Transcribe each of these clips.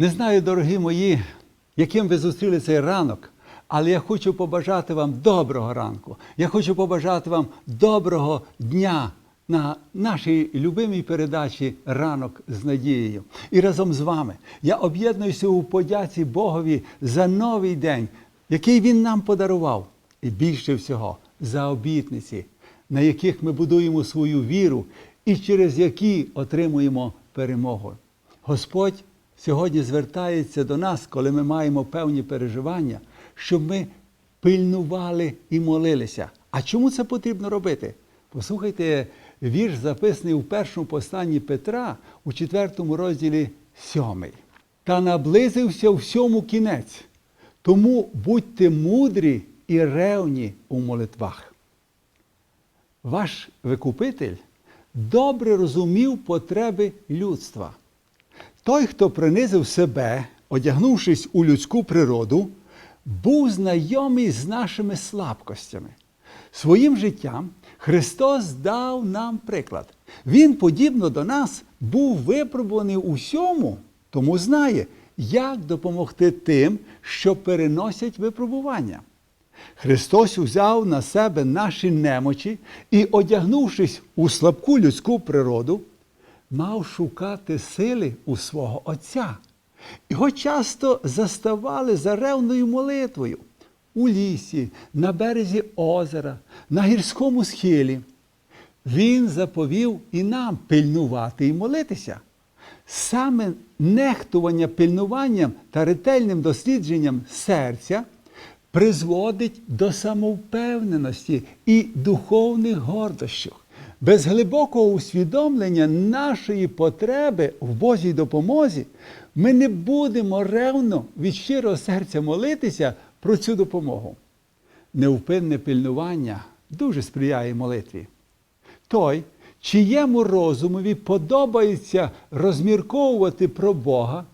Не знаю, дорогі мої, яким ви зустріли цей ранок, але я хочу побажати вам доброго ранку. Я хочу побажати вам доброго дня на нашій любимій передачі Ранок з надією. І разом з вами я об'єднуюся у подяці Богові за новий день, який Він нам подарував, і більше всього за обітниці, на яких ми будуємо свою віру і через які отримуємо перемогу. Господь сьогодні звертається до нас, коли ми маємо певні переживання, щоб ми пильнували і молилися. А чому це потрібно робити? Послухайте вірш, записаний у першому посланні Петра у четвертому розділі сьомий. Та наблизився всьому кінець, тому будьте мудрі і ревні у молитвах. Ваш викупитель добре розумів потреби людства. Той, хто принизив себе, одягнувшись у людську природу, був знайомий з нашими слабкостями. Своїм життям Христос дав нам приклад. Він, подібно до нас, був випробуваний у всьому, тому знає, як допомогти тим, що переносять випробування. Христос узяв на себе наші немочі і, одягнувшись у слабку людську природу, мав шукати сили у свого Отця. Його часто заставали за ревною молитвою у лісі, на березі озера, на гірському схилі. Він заповів і нам пильнувати і молитися. Саме нехтування пильнуванням та ретельним дослідженням серця призводить до самовпевненості і духовних гордощів. Без глибокого усвідомлення нашої потреби в Божій допомозі ми не будемо ревно від щирого серця молитися про цю допомогу. Невпинне пильнування дуже сприяє молитві. Той, чиєму розумові подобається розмірковувати про Бога,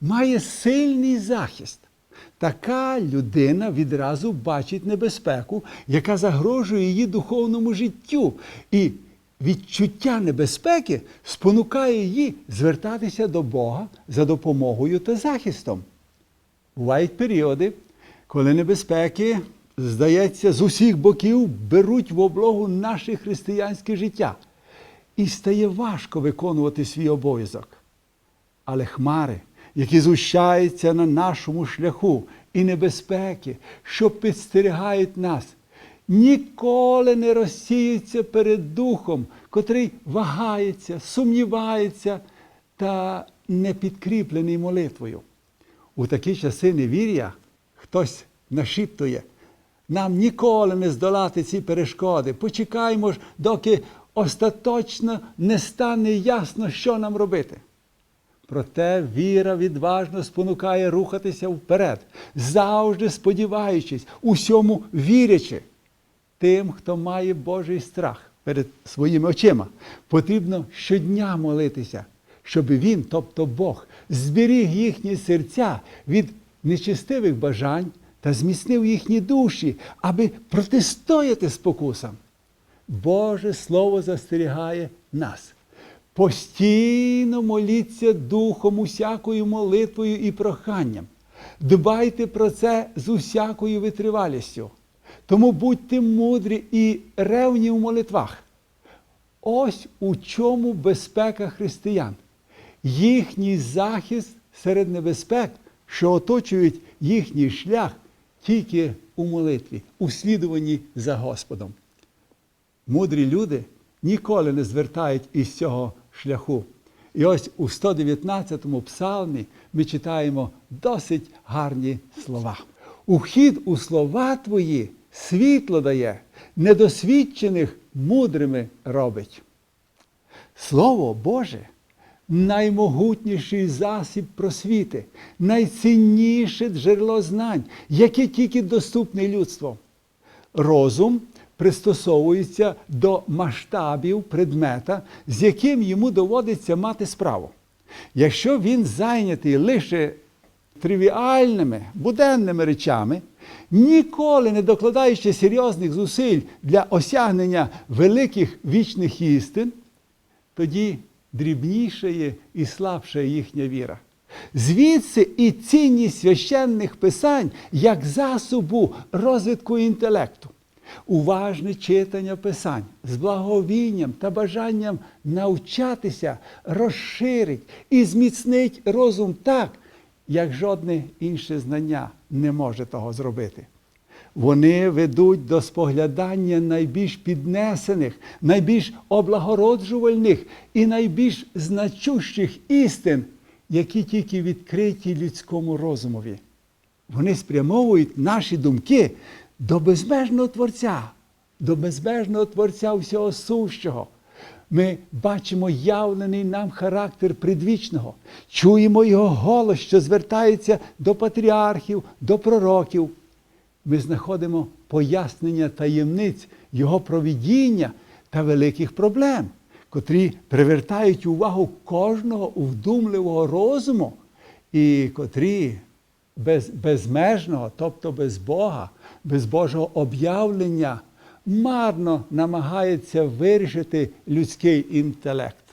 має сильний захист. Така людина відразу бачить небезпеку, яка загрожує її духовному життю. І відчуття небезпеки спонукає її звертатися до Бога за допомогою та захистом. Бувають періоди, коли небезпеки, здається, з усіх боків беруть в облогу наше християнське життя. І стає важко виконувати свій обов'язок. Але хмари, які зущаються на нашому шляху, і небезпеки, що підстерігають нас, ніколи не розсіються перед духом, котрий вагається, сумнівається та не підкріплений молитвою. У такі часи невір'я хтось нашіптує. Нам ніколи не здолати ці перешкоди. Почекаймо ж, доки остаточно не стане ясно, що нам робити. Проте віра відважно спонукає рухатися вперед, завжди сподіваючись, усьому вірячи. Тим, хто має Божий страх перед своїми очима, потрібно щодня молитися, щоб він, тобто Бог, зберіг їхні серця від нечистивих бажань та зміцнив їхні душі, аби протистояти спокусам. Боже Слово застерігає нас. Постійно моліться духом усякою молитвою і проханням. Дбайте про це з усякою витривалістю. Тому будьте мудрі і ревні у молитвах. Ось у чому безпека християн, їхній захист серед небезпек, що оточують їхній шлях тільки у молитві, у за Господом. Мудрі люди ніколи не звертають із цього шляху. І ось у 119-му псалмі ми читаємо досить гарні слова. Ухід у слова твої світло дає, недосвідчених мудрими робить. Слово Боже наймогутніший засіб просвіти, найцінніше джерело знань, яке тільки доступне людству. Розум пристосовується до масштабів предмета, з яким йому доводиться мати справу. Якщо він зайнятий лише тривіальними, буденними речами, ніколи не докладаючи серйозних зусиль для осягнення великих вічних істин, тоді дрібнішає і слабша їхня віра. Звідси і цінність священних писань як засобу розвитку інтелекту. Уважне читання писань з благовінням та бажанням навчатися розширить і зміцнить розум так, як жодне інше знання не може того зробити. Вони ведуть до споглядання найбільш піднесених, найбільш облагороджувальних і найбільш значущих істин, які тільки відкриті людському розумові. Вони спрямовують наші думки до безмежного Творця, до безмежного Творця всього сущого. Ми бачимо явлений нам характер предвічного, чуємо його голос, що звертається до патріархів, до пророків. Ми знаходимо пояснення таємниць Його провідіння та великих проблем, котрі привертають увагу кожного вдумливого розуму, і котрі без безмежного, тобто без Бога, без Божого об'явлення, марно намагається вирішити людський інтелект.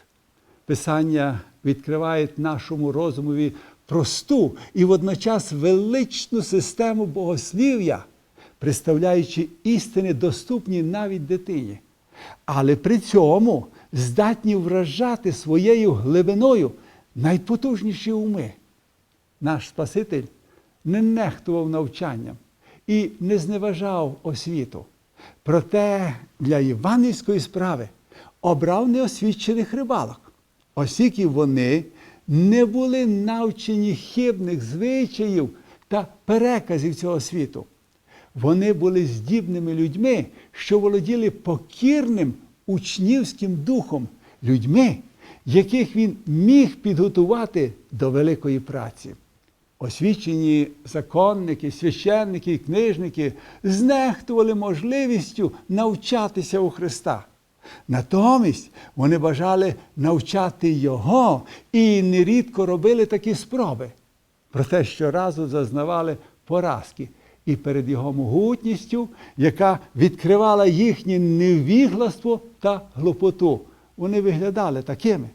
Писання відкривають нашому розумові просту і водночас величну систему богослів'я, представляючи істини, доступні навіть дитині, але при цьому здатні вражати своєю глибиною найпотужніші уми. Наш Спаситель не нехтував навчанням і не зневажав освіту. Проте для іванівської справи обрав неосвічених рибалок, оскільки вони не були навчені хибних звичаїв та переказів цього світу. Вони були здібними людьми, що володіли покірним учнівським духом, людьми, яких він міг підготувати до великої праці. Освічені законники, священники і книжники знехтували можливістю навчатися у Христа. Натомість вони бажали навчати Його і нерідко робили такі спроби. Проте щоразу зазнавали поразки і перед Його могутністю, яка відкривала їхнє невігластво та глупоту. Вони виглядали такими.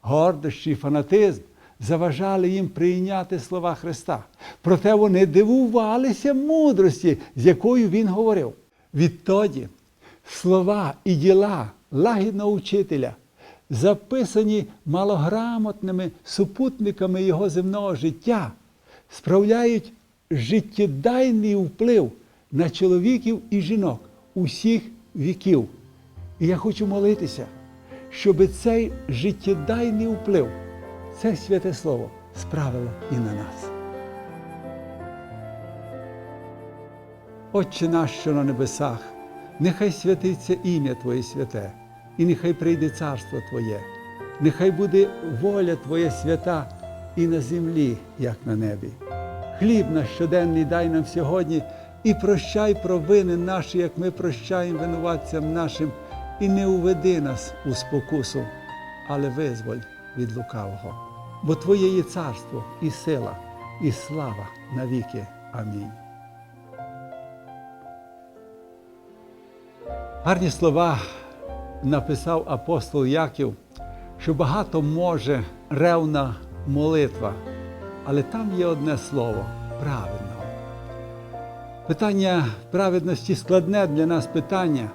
Гордощі і фанатизм заважали їм прийняти слова Христа. Проте вони дивувалися мудрості, з якою Він говорив. Відтоді слова і діла лагідного учителя, записані малограмотними супутниками його земного життя, справляють життєдайний вплив на чоловіків і жінок усіх віків. І я хочу молитися, щоб цей життєдайний вплив, це святе слово справило і на нас. Отче наш, що на небесах, нехай святиться ім'я Твоє святе, і нехай прийде царство Твоє, нехай буде воля Твоя свята і на землі, як на небі. Хліб наш щоденний дай нам сьогодні і прощай провини наші, як ми прощаємо винуватцям нашим, і не уведи нас у спокусу, але визволь від лукавого. Бо Твоє є царство і сила, і слава навіки. Амінь. Гарні слова написав апостол Яків, що багато може ревна молитва, але там є одне слово праведного. Питання праведності складне для нас питання,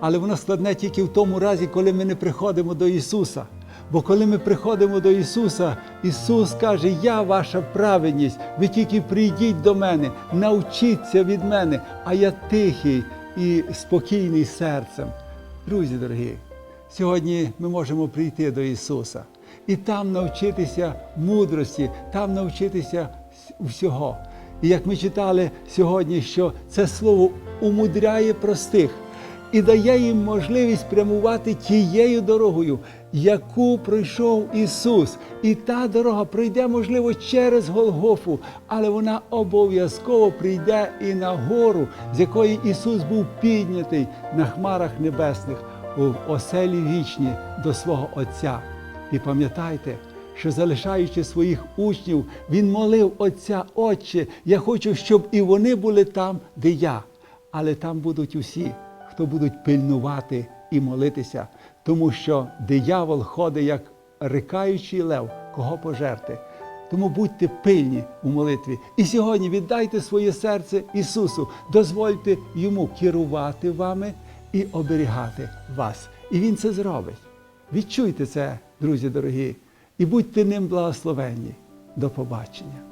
але воно складне тільки в тому разі, коли ми не приходимо до Ісуса. Бо коли ми приходимо до Ісуса, Ісус каже, Я ваша праведність, ви тільки прийдіть до мене, навчіться від мене, а я тихий і спокійний серцем. Друзі дорогі, сьогодні ми можемо прийти до Ісуса і там навчитися мудрості, там навчитися всього. І як ми читали сьогодні, що це слово умудряє простих і дає їм можливість прямувати тією дорогою, яку пройшов Ісус. І та дорога пройде, можливо, через Голгофу, але вона обов'язково прийде і на гору, з якої Ісус був піднятий на хмарах небесних у оселі вічні до свого Отця. І пам'ятайте, що залишаючи своїх учнів, він молив Отця, Отче, я хочу, щоб і вони були там, де я. Але там будуть усі, хто будуть пильнувати і молитися, тому що диявол ходить як рикаючий лев, кого пожерти. Тому будьте пильні у молитві. І сьогодні віддайте своє серце Ісусу, дозвольте Йому керувати вами і оберігати вас. І Він це зробить. Відчуйте це, друзі дорогі, і будьте ним благословенні. До побачення.